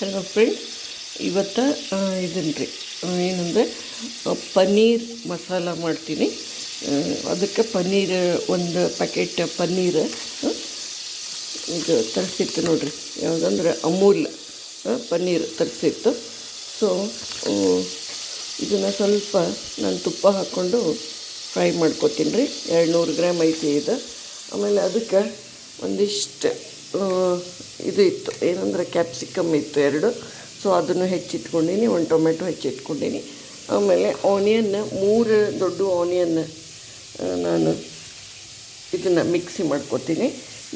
Hello friends ಇವತ್ತು ಇದನ್ನು ರೀ. ಏನಂದರೆ ಪನ್ನೀರ್ ಮಸಾಲ ಮಾಡ್ತೀನಿ. ಅದಕ್ಕೆ ಪನ್ನೀರ್, ಒಂದು ಪ್ಯಾಕೆಟ್ ಪನ್ನೀರ್ ಇದು ತರಿಸಿತ್ತು ನೋಡಿರಿ. ಯಾವುದಂದ್ರೆ ಅಮೂಲ್ ಪನ್ನೀರ್ ತರಿಸಿತ್ತು. ಸೊ ಇದನ್ನು ಸ್ವಲ್ಪ ನಾನು ತುಪ್ಪ ಹಾಕ್ಕೊಂಡು ಫ್ರೈ ಮಾಡ್ಕೊತೀನಿ ರೀ. ಎರಡು ನೂರು ಗ್ರಾಮ್ ಐತಿ ಇದು. ಆಮೇಲೆ ಅದಕ್ಕೆ ಒಂದಿಷ್ಟು ಇದು ಇತ್ತು. ಏನಂದ್ರೆ ಕ್ಯಾಪ್ಸಿಕಮ್ ಇತ್ತು ಎರಡು. ಸೊ ಅದನ್ನು ಹೆಚ್ಚಿಟ್ಕೊಂಡೀನಿ, ಒಂದು ಟೊಮೆಟೊ ಹೆಚ್ಚಿಟ್ಕೊಂಡೀನಿ. ಆಮೇಲೆ ಆನಿಯನ್ ಮೂರು ದೊಡ್ಡ ಆನಿಯನ್ ನಾನು ಇದನ್ನು ಮಿಕ್ಸಿ ಮಾಡ್ಕೊತೀನಿ.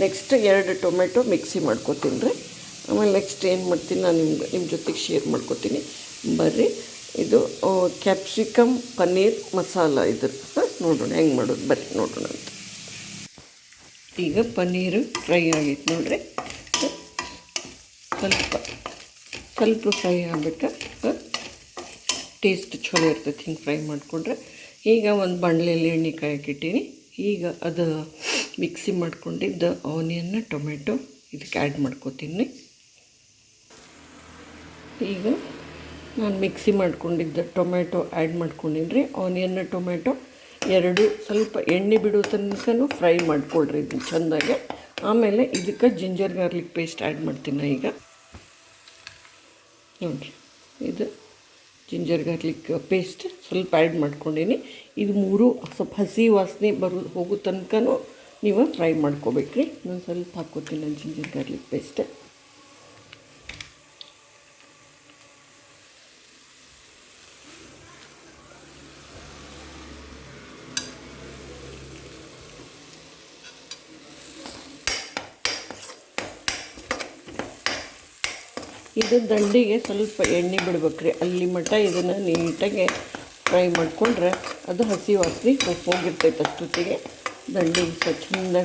ನೆಕ್ಸ್ಟ್ ಎರಡು ಟೊಮೆಟೊ ಮಿಕ್ಸಿ ಮಾಡ್ಕೊತೀನಿ ರೀ. ಆಮೇಲೆ ನೆಕ್ಸ್ಟ್ ಏನು ಮಾಡ್ತೀನಿ, ನಾನು ನಿಮ್ಗೆ ನಿಮ್ಮ ಜೊತೆಗೆ ಶೇರ್ ಮಾಡ್ಕೊತೀನಿ. ಬರ್ರಿ. ಇದು ಕ್ಯಾಪ್ಸಿಕಮ್ ಪನ್ನೀರ್ ಮಸಾಲ ಇದ್ರ ನೋಡೋಣ, ಹೆಂಗೆ ಮಾಡೋದು? ಬರ್ರಿ, ನೋಡೋಣ ಅಂತ. ಈಗ ಪನ್ನೀರು ಫ್ರೈ ಆಗೈತೆ ನೋಡ್ರಿ. ಸ್ವಲ್ಪ ಸ್ವಲ್ಪ ಫ್ರೈ ಆಗ್ಬೇಕು ಟೇಸ್ಟ್ ಚಲೋ ಇರ್ತೈತಿ, ಹಿಂಗೆ ಫ್ರೈ ಮಾಡಿಕೊಂಡ್ರೆ. ಈಗ ಒಂದು ಬಾಣಲೆಯಲ್ಲಿ ಎಣ್ಣೆ ಕಾಯಕ್ಕಿಟ್ಟೀನಿ ಈಗ ಅದು ಮಿಕ್ಸಿ ಮಾಡ್ಕೊಂಡಿದ್ದ ಆನಿಯನ್ನ ಟೊಮೆಟೊ ಇದಕ್ಕೆ ಆ್ಯಡ್ ಮಾಡ್ಕೋತೀನಿ. ಈಗ ನಾನು ಮಿಕ್ಸಿ ಮಾಡ್ಕೊಂಡಿದ್ದ ಟೊಮೆಟೊ ಆ್ಯಡ್ ಮಾಡ್ಕೊಂಡಿನಿ ರೀ ಆನಿಯನ್ನ ಟೊಮೆಟೊ ಎರಡು ಸ್ವಲ್ಪ ಎಣ್ಣೆ ಬಿಡೋ ತನಕನೂ ಫ್ರೈ ಮಾಡ್ಕೊಳ್ರಿ ಇದನ್ನು ಚೆಂದಾಗೆ. ಆಮೇಲೆ ಇದಕ್ಕೆ ಜಿಂಜರ್ ಗಾರ್ಲಿಕ್ ಪೇಸ್ಟ್ ಆ್ಯಡ್ ಮಾಡ್ತೀನಿ ಈಗ. ನೋಡಿರಿ, ಇದು ಜಿಂಜರ್ ಗಾರ್ಲಿಕ್ ಪೇಸ್ಟ್ ಸ್ವಲ್ಪ ಆ್ಯಡ್ ಮಾಡ್ಕೊಂಡೀನಿ. ಇದು ಮೂರು ಸ್ವಲ್ಪ ಹಸಿ ವಾಸನೆ ಬರೋ ಹೋಗೋ ತನಕನೂ ನೀವು ಫ್ರೈ ಮಾಡ್ಕೋಬೇಕ್ರಿ. ನಾನು ಸ್ವಲ್ಪ ಹಾಕ್ಕೋತೀನಿ ನಾನು ಜಿಂಜರ್ ಗಾರ್ಲಿಕ್ ಪೇಸ್ಟ್. ಇದು ದಂಡಿಗೆ ಸ್ವಲ್ಪ ಎಣ್ಣೆ ಬಿಡ್ಬೇಕ್ರಿ. ಅಲ್ಲಿ ಮಟ್ಟ ಇದನ್ನು ನೀಟಾಗಿ ಫ್ರೈ ಮಾಡಿಕೊಂಡ್ರೆ ಅದು ಹಸಿ ವಾಸನೆ ಹೋಗಿರ್ತೈತೆ ಅಷ್ಟೊತ್ತಿಗೆ. ದಂಡಿಗೆ ಸ್ವಲ್ಪ ಫ್ರೈ